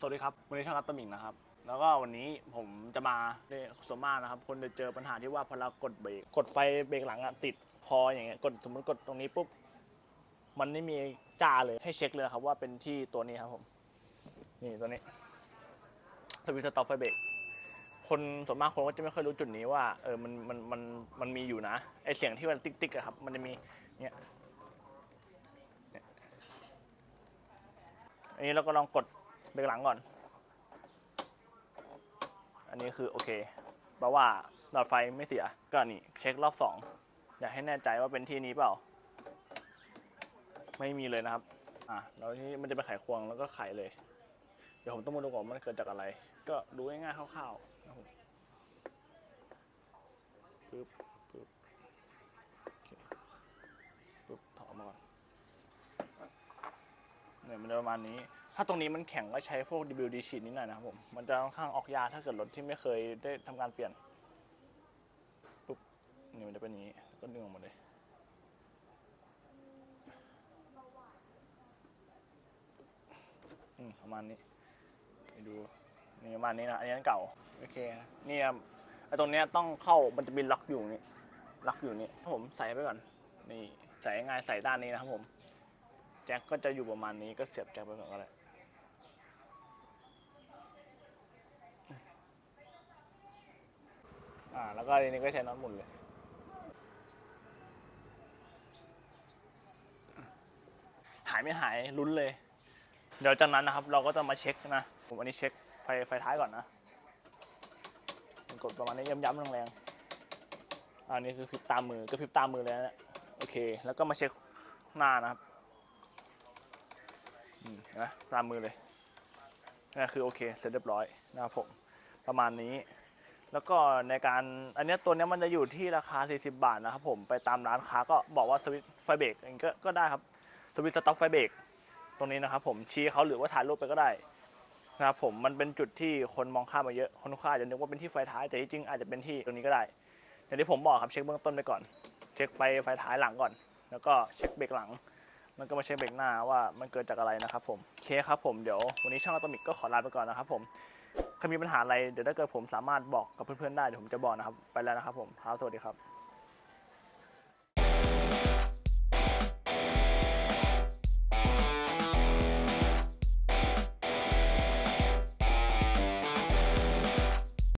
สวัสดีครับ วันนี้ช่างรัตตมิงนะครับ แล้วก็วันนี้ผมจะมาเนี่ยส่วนมากนะครับ คนจะเจอปัญหาที่ว่าพอเรากดเบรก กดไฟเบรกหลังอะติดพออย่างเงี้ย กดสมมติกดตรงนี้ปุ๊บ มันไม่มีจ้าเลยให้เช็คเลยครับว่าเป็นที่ตัวนี้ครับผม นี่ตัวนี้สวิตช์สต็อปไฟเบรก คนส่วนมากคนก็จะไม่ค่อยรู้จุดนี้ว่า เออ มัน มัน มัน มันมีอยู่นะ ไอเสียงที่มันติ๊กติ๊กอะครับ มันจะมี เนี่ยเนี่ยอันนี้เราก็ลองกด เบรกหลังก่อน อันนี้คือโอเคแปลว่าหลอดไฟไม่เสีย ก็นี่เช็ครอบสองอยากให้แน่ใจว่าเป็นที่นี้เปล่า ไม่มีเลยนะครับ อะแล้วทีนี้มันจะไปไขควงแล้วก็ไขเลย เดี๋ยวผมต้องมาดูก่อนว่ามันเกิดจากอะไร ก็ดูง่ายๆคร่าวๆนะครับผมปึ๊บปึ๊บปึ๊บถอดมาก่อนเนี่ยมันจะประมาณนี้ ถ้าตรงนี้มันแข็งก็ใช้พวก WD ฉีดนิดหน่อยนะครับผม มันจะค่อนข้างออกยาถ้าเกิดรถที่ไม่เคยได้ทำการเปลี่ยนปุ๊บนี่มันจะเป็นอย่างนี้ก็ดึงออกมาเลยอืมประมาณนี้ไปดูนี่ประมาณนี้นะอันนี้อันเก่าโอเคนะนี่ครับไอ้ตรงเนี้ยต้องเข้ามันจะมีล็อกอยู่นี่ล็อกอยู่นี่ผมใส่ไปก่อนนี่ใส่ง่ายใส่ด้านนี้นะครับผมแจ็คก็จะอยู่ประมาณนี้ก็เสียบแจ็คไปก่อนก็ได้ อ่าแล้วก็อันนี้ก็ใช้น็อตหมุนเลย หายไม่หายลุ้นเลย เดี๋ยวจากนั้นนะครับ เราก็จะมาเช็คนะ ผมอันนี้เช็คไฟไฟท้ายก่อนนะกดประมาณนี้ย้ำๆแรงๆอันนี้คือพริบตามมือก็พริบตามมือเลยนะเนี่ยโอเค แล้วก็มาเช็คหน้านะครับนะตามมือเลยนี่คือโอเค เสร็จเรียบร้อยนะครับผม ประมาณนี้ แล้วก็ในการอันนี้ตัวนี้มันจะอยู่ที่ราคา 40 บาทนะครับผมไปตามร้านค้าก็บอกว่าสวิตไฟเบรกองก็ก็ได้ครับสวิตสต็อกไฟเบรกตรงนี้นะครับผมชี้เขาหรือว่าถ่ายรูปไปก็ได้นะครับผมมันเป็นจุดที่คนมองข้ามมาเยอะคนข้ามอาจจะนึกว่าเป็นที่ไฟท้ายแต่ที่จริงอาจจะเป็นที่ตรงนี้ก็ได้อย่างที่ผมบอกครับเช็คเบื้องต้นไปก่อน เช็คไฟไฟท้ายหลังก่อน แล้วก็เช็คเบรกหลัง มันก็มาเช็คเบรกหน้าว่ามันเกิดจากอะไรนะครับผมโอเคครับผมเดี๋ยววันนี้ช่างอะตอมิกก็ขอลาไปก่อนนะครับผมใครมีปัญหาอะไรเดี๋ยวถ้าเกิดผมสามารถบอกกับเพื่อนๆได้เดี๋ยวผมจะบอกนะครับ ไปแล้วนะครับผมครับสวัสดีครับ